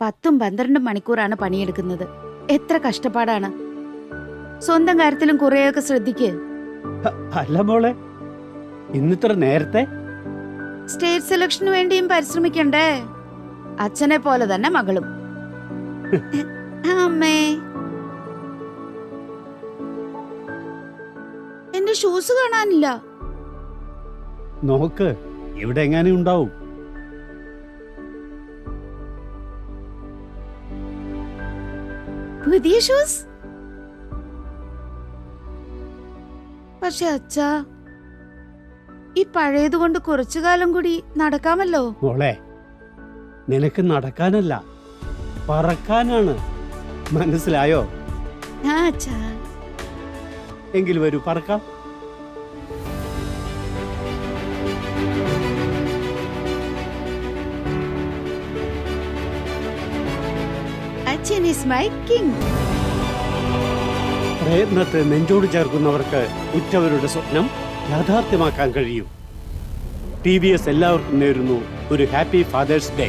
പത്തും പന്ത്രണ്ടും മണിക്കൂറാണ് പണിയെടുക്കുന്നത്. എത്ര കഷ്ടപ്പാടാണ്. സ്വന്തം കാര്യത്തിലും കുറെയൊക്കെ ശ്രദ്ധിക്ക്. അല്ല മോളെ. ഇന്നിത്ര നേരത്തെ? സ്റ്റേറ്റ് സെലക്ഷന് വേണ്ടിയും പരിശ്രമിക്കണ്ടേ? അച്ഛനെ പോലെ തന്നെ മകളും. അമ്മേ. എന്റെ ഷൂസ് കാണാനില്ല. നോക്ക് ഇവിടെ എങ്ങനെ ഉണ്ടാവും. പുതിയ ഷൂസ് പക്ഷെ അച്ഛാ ഈ പഴയത് കൊണ്ട് കുറച്ചു കാലം കൂടി നടക്കാമല്ലോ? മോളെ നിനക്ക് നടക്കാനല്ല പറക്കാനാണ്. മനസ്സിലായോ? എങ്കിൽ വരൂ പറക്കാം. അച്ഛൻ ഇസ് മൈ കിങ് പ്രയത്നത്തെ നെഞ്ചോട് ചേർക്കുന്നവർക്ക് ഉറ്റവരുടെ സ്വപ്നം യാഥാർത്ഥ്യമാക്കാൻ കഴിയും. ടി വി എസ് എല്ലാവർക്കും നേരുന്നു ഒരു ഹാപ്പി ഫാദേഴ്സ് ഡേ